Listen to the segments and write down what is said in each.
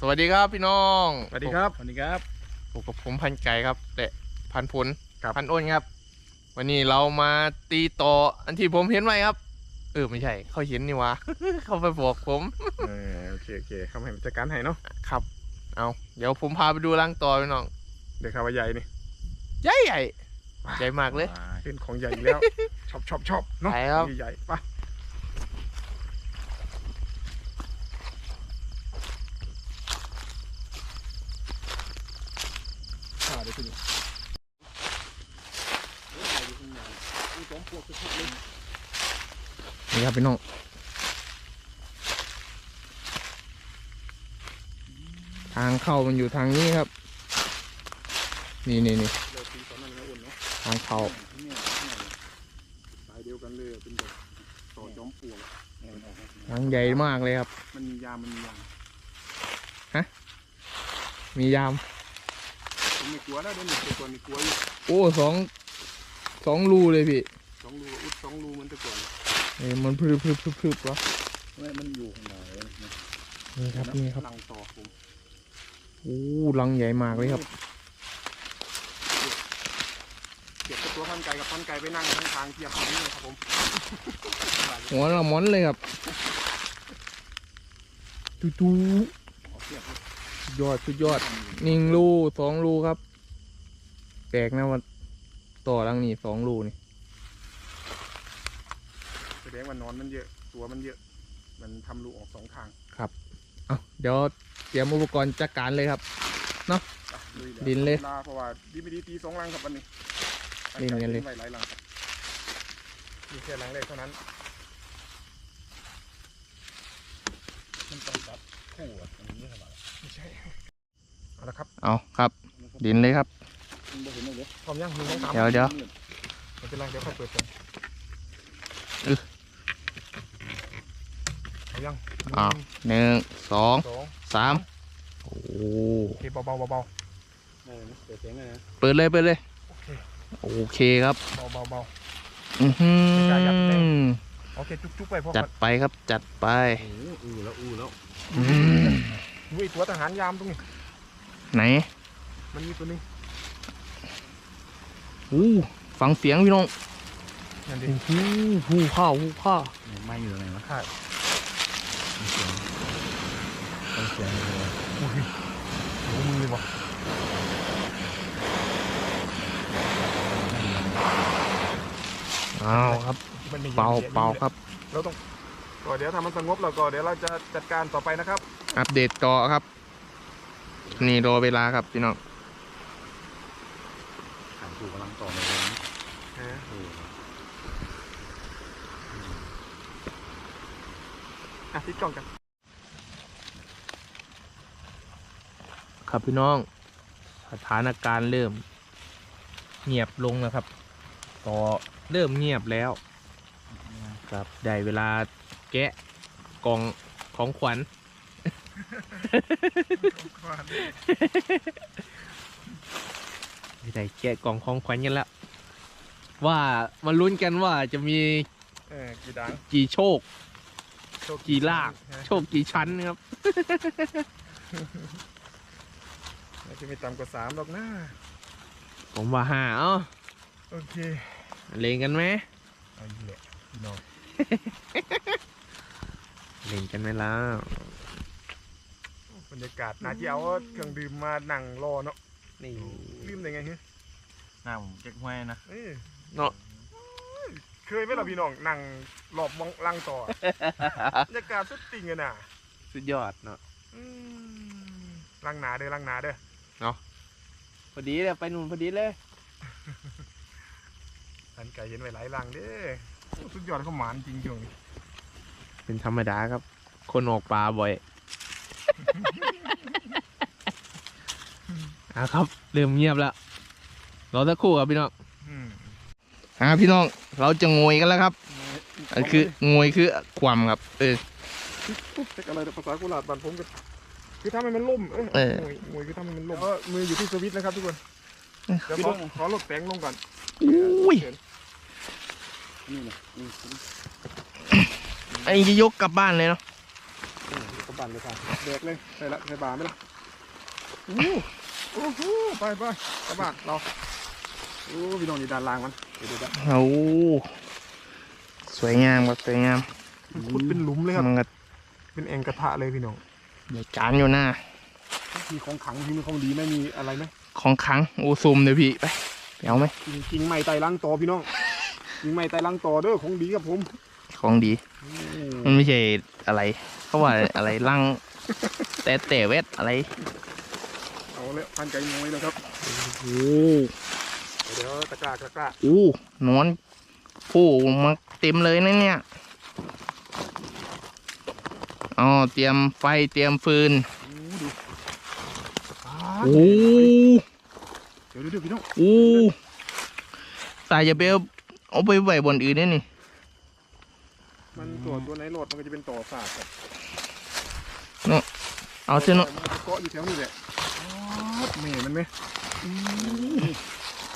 สวัสดีครับพี่น้องสวัสดีครับสวัสดีครับผมกับผมพันไก่ครับและพันผลครับพันอ้นครับ วันนี้เรามาตีต่ออันที่ผมเห็นไว้ครับ เออไม่ใช่ เขาเห็นนี่หวะ เขาไปบอกผมเออโอเคโอเคคำให้จัดการให้เนาะครับ เอาเดี๋ยวผมพาไปดูรังต่อพี่น้องเดี๋ยวข่าวว่าใหญ่นี่ใหญ่ใหญ่ใหญ่มากเลยเป็นของใหญ่อีกแล้วชอบชอบชอบเนาะไปครับใหญ่ๆไปข้าเดี๋ยวคุณ นี่ครับพี่น้องทางเข้ามันอยู่ทางนี้ครับ นี่นี่นี่เราตีตอนนั้นนะอุ่นเนาะทางเข้าเนี่ยสายเดียวกันเลยเป็นแบบต่อจอมปลวกอะทางใหญ่มากเลยครับ มันมียามมันมียามมียามผมไม่กลัวแล้วเดี๋ยวหนึ่งตัวนี้กลัวอยู่โอ้สองสองรูเลยพี่สองรูอุดสองรูเหมันแตะก่อน เอ้ยมันพรึบพรึบพรึบพรึบวะไม่มันอยู่ข้างในนะนี่ครับนี่ครับลังต่อผมโอ้รังใหญ่มากเลยครับเก็บตัวพันไก่กับพันไก่ไปนั่งข้างทางเทียบตรงนี้เลยครับผมหัวละม้อนเลยครับตูตูขอเทียบเลยสุดยอดสุดยอดหนึ่งรูสองรูครับแปลกนะว่าต่อรังนี่สองรูนี่แส ดงว่านอนมันเยอะ ตัวมันเยอะ มันทำรูออกสองทางเอาเดี๋ยวเตรียมอุปกรณ์จัดการเลยครับ อะดินเลยวาเพราะว่าดีไม่ดีตีสองลังครับวันนี้ดินกันเลยไว้หลายลังมีแค่ลังแรกเท่านั้นมันต้องจับคู่อะอันนี้เท่าไหร่ไม่ใช่เอาละครับเอาครับ ดินเลยครับมันบ่เห็นเลยพร้อมยังหนึ่งสองสามเดี๋ยวเดี๋ยว ไม่เป็นไรเดี๋ยวค่อยเปิดกันอึ๊ะเอา ยังอ้าวหนึ่งสองสองสามโอ้โอเคเบาๆเบาได้นะเปิดเสียงเลยนะเปิดเลยเปิดเลยๆโอเคโอเคครับเบาๆเบาอือหืไม่กล้ายัดแน่อๆโอเคจุ๊บๆไปเพราะจัดไปครับจัดไปโอ้อู้แล้วอู้แล้วอืมดูไอ้ตัวทหารยามตรงนี้ไหนมันมีตัวหนึงอู้ฟังเสียงพี่น้องนั่นดิโอ้โหหูข้าวหูข้าวไม่อยู่ตรงไหนวะค่ะ เสียงต้องเสียงเลยโอ้ยโอ้มือบอกอ้าวครับมันม่ย็นเป่าเป่าครับ เราต้องก็เดี๋ยวถ้ามันสงบแล้วก็เดี๋ยวเราจะจัดการต่อไปนะครับ อัปเดตต่อครับ นี่รอเวลาครับพี่น้อง ถามถูกกำลังต่อเลยนะ อออะที่กล่องกันครับพี่น้อง สถานการณ์เริ่ม เงียบลงนะครับ ต่อเริ่มเงียบแล้วครับได้เวลาแกะกล่องของขวัญได้แกะกล่องของขวัญกันแล้ว ว่ามาลุ้นกันว่าจะมีเออกี่ดังกี่โชค โชคกี่ลากฮะโชคกี่ชั้นครับน่าจะไม่ต่ำกว่าสามหรอกนะผมว่าห้าเอ้าโอเคเล่นกันไหมเอาอีกแหละพี่น้องเล่นกันไหมล่ะบรรยากาศน่าจะเอาเครื่องดื่มมานั่งรอเนาะนี่ลืมได้ไงเฮ้ยหน้าผมเจ๊กห้วยนะเอ้ยเนาะ เคยไหมล่ะพี่น้องนั่งรอบมองลังต่อบรรยากาศสุดติ่งอะน่ะสุดยอดเนาะอืมลังหนาเด้อลังหนาเด้อพอดีเลยไปนู่นพอดีเลยอันไก่เห็นไว้หลายลังเด้อโอ้สุดยอดเขาหมานจริงจังเป็นธรรมดาครับ คนออกปลาบ่อย อะครับเริ่มเงียบแล้วรอสักครู่ครับพี่น้องอืม อ่าพี่น้องเราจะงวยกันแล้วครับอันคืองวยคือความครับ เออเรียกอะไรนะภาษากุหลาบบ้านผมก็คือทำให้มันล่มเอ้ยเออมวยมวยคือทำให้มันล่มเออมืออยู่ที่สวิตช์นะครับทุกคนเดี๋ยวขอขอลดแสงลงก่อนอุ้ยนี่นะนี่อันนี้จะยกกลับบ้านเลยเนาะผมบันเลยค่ะเด็กเลยใส่ละใส่บาไหมล่ะอู้โอ้โหไปไปกระบะเราโอ้พี่น้องนี่ด้านล่างมัน เดี๋ยวเดี๋ยวเดี๋ยวโอ้สวยงามครับสวยงามมันขุดเป็นหลุมเลยครับมันก็เป็นแอ่งกระทะเลยพี่น้องเดี๋ยวจานอยู่หน้ามีของขังที่มีของดีไหมมีอะไรไหมของครั้งโอ้ซูมเลยพี่ไปไปเอาไหมจริงจริงๆไม่ไตลังต่อพี่น้องจริงไม่ไตลังต่อเด้อของดีครับผม ของดีมันไม่ใช่อะไรเขาว่าอะไรลังแต่แต่เวทอะไรเอาแล้วพันไก่น้อยแล้วครับโอ้ เดี๋ยวตะกร้าตะกร้าโอ้นอนโผล่มาเต็มเลยนะเนี่ยอ๋อเตรียมไฟเตรียมฟืนอู้ดูอ่าโอ้เดี๋ยวเดี๋ยวเดี๋ยวพี่น้องโอ้ตายจะไปเอาเอาไปไว้บนอื่นได้นี่ มันตัวตัวไหนโหลดมันก็จะเป็นต่อฝาดครับเอาเถอะเนาะมันจะเกาะอยู่แถวนี้แหละอ๊อดแม่มันไหมอืม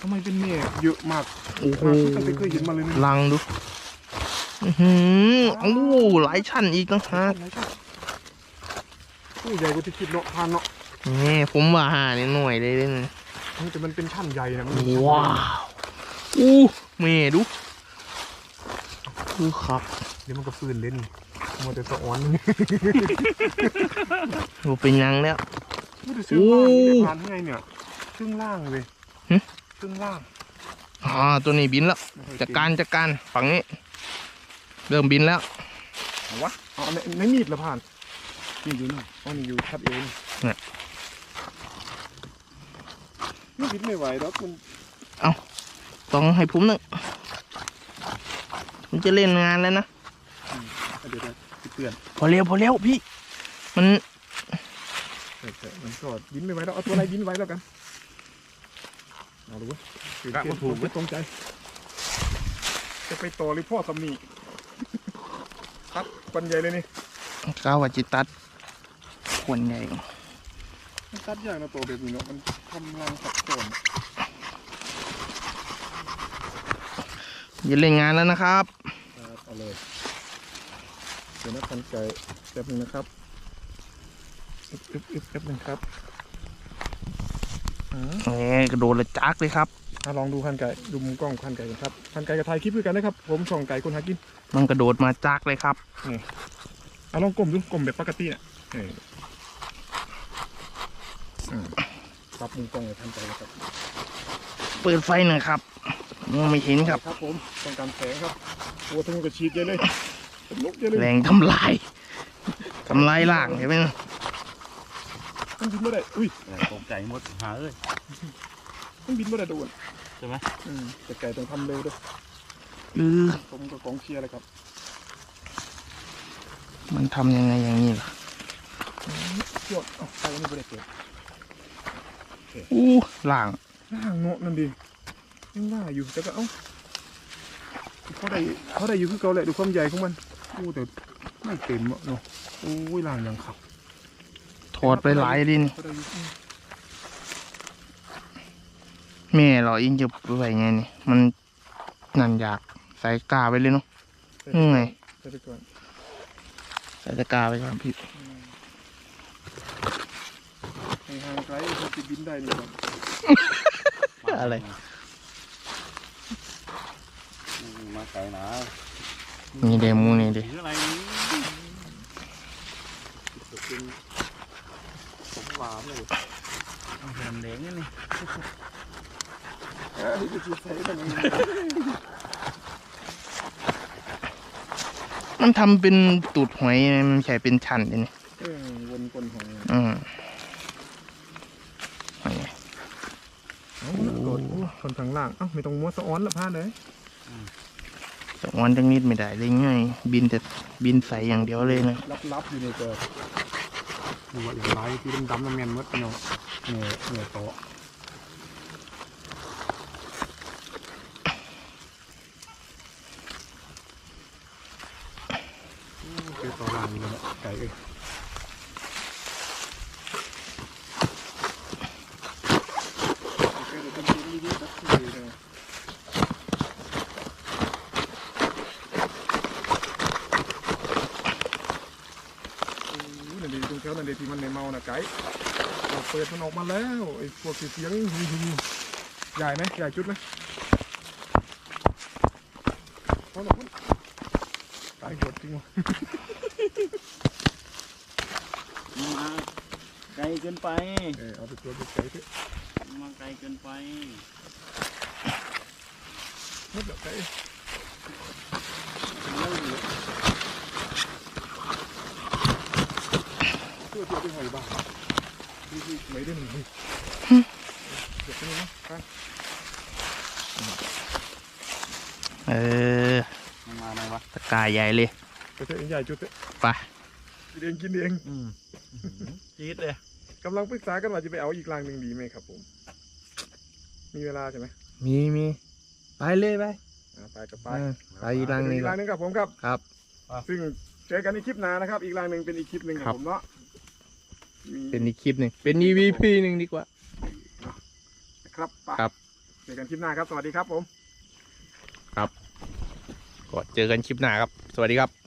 ทำไมเป็นแม่เยอะมากโอ้โหมากที่เคยเห็นมาเลยนะลังดูอือหือโอ้หลายชั้นอีกนะฮะอะไรใช่ตู้ใหญ่กว่าที่คิดเนาะทานเนาะนี่ผมว่าหานี่หน่วยเลยเด้นะแต่มันเป็นชั้นใหญ่นะมันว้าวอู้เมดูคือครับ เดี๋ยวมันก็ฟื้นเล่นมัวแต่สะอ้อนดูเป็นยังแล้วมันจะซื้อล่างนี่ได้ผ่านไงเนี่ยครึ่งล่างเลยหึ ครึ่งล่างอ่าตัวนี้บินแล้วไม่ค่อยจัดการจัดการฝั่งนี้ เริ่มบินแล้วเอาวะเอาในในมีดละผ่านนี่อยู่นี่อ๋อนี่อยู่ทับเองเนี่ยนี่บิดไม่ไหวหรอกมันต้องให้ผมหนึ่งมันจะเล่นงานแล้วนะเดี๋ยวเดี๋ยวเตือนพอเร็วพอเร็วพี่ มันใช่ใช่มันก็บินไม่ไหวแล้วเอาตัวอะไรบินไว้แล้วกัน เอาดูเวะกะบ่ถูกเว้ไม่ยตรงใจ จะไปต่อหรือพ่อสำนีครับปันใหญ่เลยนี่ก้าวว่าจิตัดควรใหญ่มันตัดยากนะตัวแบบนี้เนาะมันทำรังสับสนจะเล่นงานแล้วนะครับครับเอาเลยเดี๋ยวนะกันไก่แป๊บนึงนะครับอึ๊บอึ๊บอึ๊บแป๊บนึงครับอ่า แหมกระโดดเลยจักเลยครับอะลองดูคันไก่ดูมุมกล้องคันไก่กันครับคันไก่กับถ่ายคลิปด้วยกันนะครับ ผมช่องไก่คนหากิน มันกระโดดมาจักเลยครับอะลองกลมดูกลมแบบปกติน่ะเอออืมปรับมุมกล้องให้ทันใจนะครับ เปิดไฟหน่อยครับมองไม่เห็นครับครับผมต้องการแสงครับตัวทั้งหมดก็ฉีดเยอะเลยลุกเยอะเลยแรงทำลายทำลายล่างใช่ไหมนะ มันบินไม่ได้ อุ้ยตกใจหมดหาเอ้ยมันบินไม่ได้โดนใช่ไหมอืมแต่ไก่ต้องทำเร็วด้วยเออผมกับกองเชียร์เลยครับ มันทำยังไงอย่างนี้ล่ะเที่ยวเอ้าไก่ไม่ได้เกิดอู้ล่างล่างเนาะนั่นดิยังว่าอยู่แต่ก็เอ้าเขาได้เขาได้อยู่คือเก่าแหละดูความใหญ่ของมันโอ้แต่ไม่เต็มอะเนาะโอ้ยล่างยังขับ ถอดไปหลายดินเขาได้อยู่อืมแม่เราเองจะไปไว้ไงนี่ มันนั่นอยากใส่กาไปเลยเนาะยังไงใส่ไปก่อนใส่ตะกาไปก่อนพี่ให้ห่างไกลเขาจะบินได้นี่ก่อนอะไรมาไกลนะนี่เดมูนี่เด หวานเลยแดงแดงนี่นี่เอ้ยจะฉีดใส่ตรงนี้มันทำเป็นตูดหอยไงมันใช่เป็นชั้นเลยนี่เออวนกลนของอืมนี่ไงเอ้าโดดคนข้างล่าง เอ้าไม่ต้องมัวสะอ้อนละพลาดเลยจะวอนจังนิดไม่ได้เลยไงบินแต่บินใส่อย่างเดียวเลยนะลับๆอยู่ในเจอดู ว่าอย่างไรที่ดำๆน้ำเงินมดเนาะเหนื่อยเหนื่อยโตะอืมเจอต่อล่างอยู่เลยนะไก่เอ้ยเดี๋ยวต้องกินดีๆสักทีเลย โอ้ยนั่นดิ กด์เราเปิดมันออกมาแล้วไอ้พวกเสียงหึ่งๆใหญ่ไหมใหญ่จุดไหมพอหรอกตายหดจริงวะมาไกลเกินไปเออเอาไปตัวไปไกด์เถอะมาไกลเกินไปหมดแล้วไกด์ตัวตัวเป็นหอยบ้างดูสิไม่ได้หนึ่ง เลยเดี๋ยวนี้นะไปเออมันมาไหนวะตะกายใหญ่เลยไปเถอะเองใหญ่จุดเถอะไปกินเองกินเองอืมจี๊ดเลยกำลังปรึกษากันว่าจะไปเอาอีกรางหนึ่งดีไหมครับผม มีเวลาใช่ไหมมีมีไปเลยไปอ่าไปกับไปเออไปอีกรังหนึงอีกรางหนึ่งครับผมครับครับ ซึ่งเจอกันในคลิปหน้านะครับ อีกรางหนึ่งเป็นอีกคลิปหนึ่งคครัรับบผมเนาะมี เป็นอีกคลิปหนึ่งเป็น EVP หนึ่งดีกว่านะครับไปครับ เจอกันคลิปหน้าครับ สวัสดีครับผมก็เจอกันคลิปหน้าครับ สวัสดีครับ